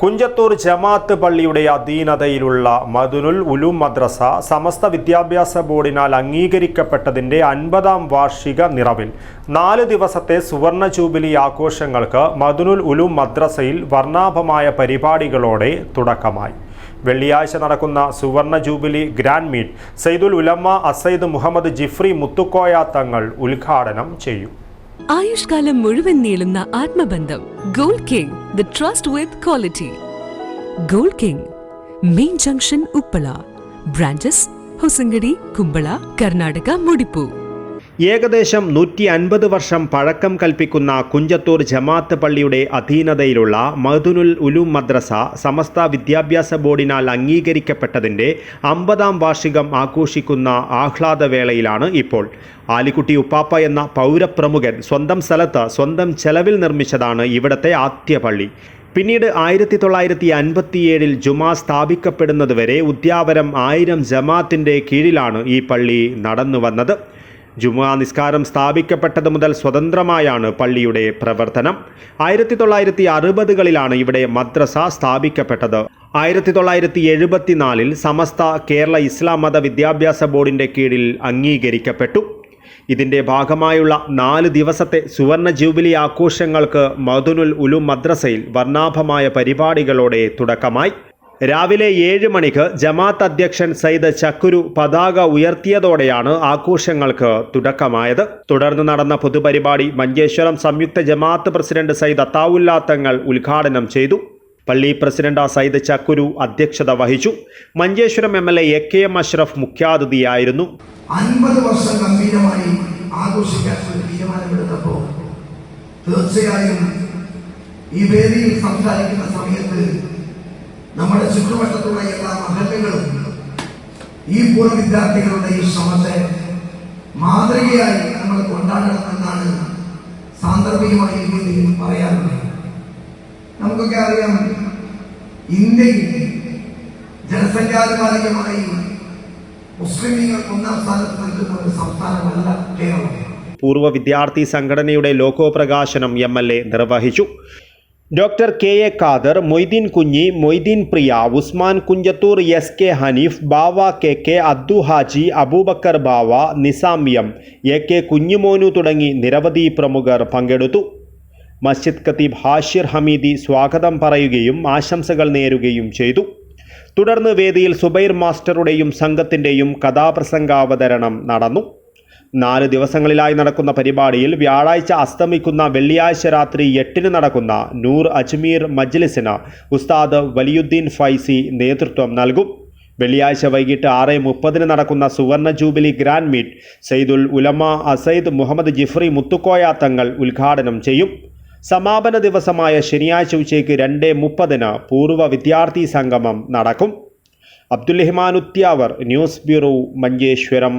കുഞ്ചത്തൂർ ജമാഅത്ത് പള്ളിയുടെ അധീനതയിലുള്ള മദുനുൽ ഉലൂം മദ്രസ സമസ്ത വിദ്യാഭ്യാസ ബോർഡിനാൽ അംഗീകരിക്കപ്പെട്ടതിന്റെ അൻപതാം വാർഷിക നിറവിൽ നാല് ദിവസത്തെ സുവർണ ജൂബിലി ആഘോഷങ്ങൾക്ക് മദുനുൽ ഉലൂം മദ്രസയിൽ വർണാഭമായ പരിപാടികളോടെ തുടക്കമായി. വെള്ളിയാഴ്ച നടക്കുന്ന സുവർണ ജൂബിലി ഗ്രാൻഡ് മീറ്റ് സയ്യിദുൽ ഉലമ്മ അസൈദ് മുഹമ്മദ് ജിഫ്രി മുത്തുക്കോയ തങ്ങൾ ഉദ്ഘാടനം ചെയ്യും. ആയുഷ്കാലം മുഴുവൻ നീളുന്ന ആത്മബന്ധം Gold King the trust with quality. Gold King main junction Uppala branches Hosangadi Kumbala Karnataka മുടിപ്പു. ഏകദേശം നൂറ്റി അൻപത് വർഷം പഴക്കം കൽപ്പിക്കുന്ന കുഞ്ചത്തൂർ ജമാഅത്ത് പള്ളിയുടെ അധീനതയിലുള്ള മദുനുൽ ഉലൂം മദ്രസ സമസ്ത വിദ്യാഭ്യാസ ബോർഡിനാൽ അംഗീകരിക്കപ്പെട്ടതിന്റെ അമ്പതാം വാർഷികം ആഘോഷിക്കുന്ന ആഹ്ലാദവേളയിലാണ് ഇപ്പോൾ. ആലിക്കുട്ടി ഉപ്പാപ്പ എന്ന പൗരപ്രമുഖൻ സ്വന്തം സ്ഥലത്ത് സ്വന്തം ചെലവിൽ നിർമ്മിച്ചതാണ് ഇവിടത്തെ ആദ്യ പള്ളി. പിന്നീട് ആയിരത്തി തൊള്ളായിരത്തി അൻപത്തിയേഴിൽ ജുമാ സ്ഥാപിക്കപ്പെടുന്നതുവരെ ഉദ്യാവരം ആയിരം ജമാത്തിന്റെ കീഴിലാണ് ഈ പള്ളി നടന്നു വന്നത് ജുമാ നിസ്കാരം സ്ഥാപിക്കപ്പെട്ടത് മുതൽ സ്വതന്ത്രമായാണ് പള്ളിയുടെ പ്രവർത്തനം. ആയിരത്തി തൊള്ളായിരത്തി അറുപതുകളിലാണ് ഇവിടെ മദ്രസ സ്ഥാപിക്കപ്പെട്ടത്. ആയിരത്തി തൊള്ളായിരത്തി എഴുപത്തിനാലിൽ സമസ്ത കേരള ഇസ്ലാം മത വിദ്യാഭ്യാസ ബോർഡിന്റെ കീഴിൽ അംഗീകരിക്കപ്പെട്ടു. ഇതിന്റെ ഭാഗമായുള്ള നാല് ദിവസത്തെ സുവർണ ജൂബിലി ആഘോഷങ്ങൾക്ക് മധുനുൽ ഉലു മദ്രസയിൽ വർണാഭമായ പരിപാടികളോടെ തുടക്കമായി. രാവിലെ ഏഴ് മണിക്ക് ജമാത്ത് അധ്യക്ഷൻ സയ്യിദ് ചക്കുരു പതാക ഉയർത്തിയതോടെയാണ് ആഘോഷങ്ങൾക്ക് തുടക്കമായത്. തുടർന്ന് നടന്ന പൊതുപരിപാടി മഞ്ചേശ്വരം സംയുക്ത ജമാഅത്ത് പ്രസിഡന്റ് സയ്യിദ് അത്താവുല്ലാ തങ്ങൾ ഉദ്ഘാടനം ചെയ്തു. പള്ളി പ്രസിഡന്റ് സയ്യിദ് ചക്കുരു അധ്യക്ഷത വഹിച്ചു. Manjeshwaram M L A K M Ashraf മുഖ്യാതിഥിയായിരുന്നു. അൻപത് വർഷം ഗംഭീരമായി ആഘോഷിക്കാൻ തീരുമാനമെടുത്തപ്പോൾ തീർച്ചയായും ഈ വേദിയിൽ സംസാരിക്കുന്ന സമയത്ത് നമ്മുടെ ചുറ്റുവട്ടത്തുള്ള എല്ലാ മഹല്ലുകളും ഈ പൂർവ വിദ്യാർത്ഥികളുടെ ഈ ശ്രമത്തെ മാതൃകയായി നമ്മൾ കൊണ്ടാടണമെന്നാണ് സാന്ദർഭികമായി രീതിയിൽ പറയാറുള്ളത് നമുക്കൊക്കെ അറിയാം ഇന്ത്യയിൽ ജനസംഖ്യാനുപാതികമായി മുസ്ലിമീങ്ങൾ ഒന്നാം സ്ഥാനത്ത് നിൽക്കുന്ന ഒരു സംസ്ഥാനമല്ല കേരളം. പൂർവ വിദ്യാർത്ഥി സംഘടനയുടെ ലോകോപ്രകാശനം എം എൽ എ നിർവഹിച്ചു. Doctor K A Khader Moideen Kunhi Moideen Priya Usman Kunjathur S K Haneef Bava K K Abdu Haji Abubakar Bava Nizam M A K കുഞ്ഞുമോനു തുടങ്ങി നിരവധി പ്രമുഖർ പങ്കെടുത്തു. മസ്ജിദ് ഖത്തീബ് ഹാഷിർ ഹമീദി സ്വാഗതം പറയുകയും ആശംസകൾ നേരുകയും ചെയ്തു. തുടർന്ന് വേദിയിൽ സുബൈർ മാസ്റ്ററുടെയും സംഘത്തിന്റെയും കഥാപ്രസംഗാവതരണം നടന്നു. നാല് ദിവസങ്ങളിലായി നടക്കുന്ന പരിപാടിയിൽ വ്യാഴാഴ്ച അസ്തമിക്കുന്ന വെള്ളിയാഴ്ച രാത്രി എട്ടിന് നടക്കുന്ന നൂർ അജ്മീർ മജ്ലിസിന് ഉസ്താദ് വലിയുദ്ദീൻ ഫൈസി നേതൃത്വം നൽകും. വെള്ളിയാഴ്ച വൈകിട്ട് ആറ് മുപ്പതിന് നടക്കുന്ന സുവർണ jubilee grand meet Sayyidul Ulama Asayyid Muhammad Jifri Muthukoya Thangal ഉദ്ഘാടനം ചെയ്യും. സമാപന ദിവസമായ ശനിയാഴ്ച ഉച്ചയ്ക്ക് രണ്ട് മുപ്പതിന് പൂർവ വിദ്യാർത്ഥി സംഗമം നടക്കും. Abdul Rahman Uthyavar news bureau Manjeshwaram.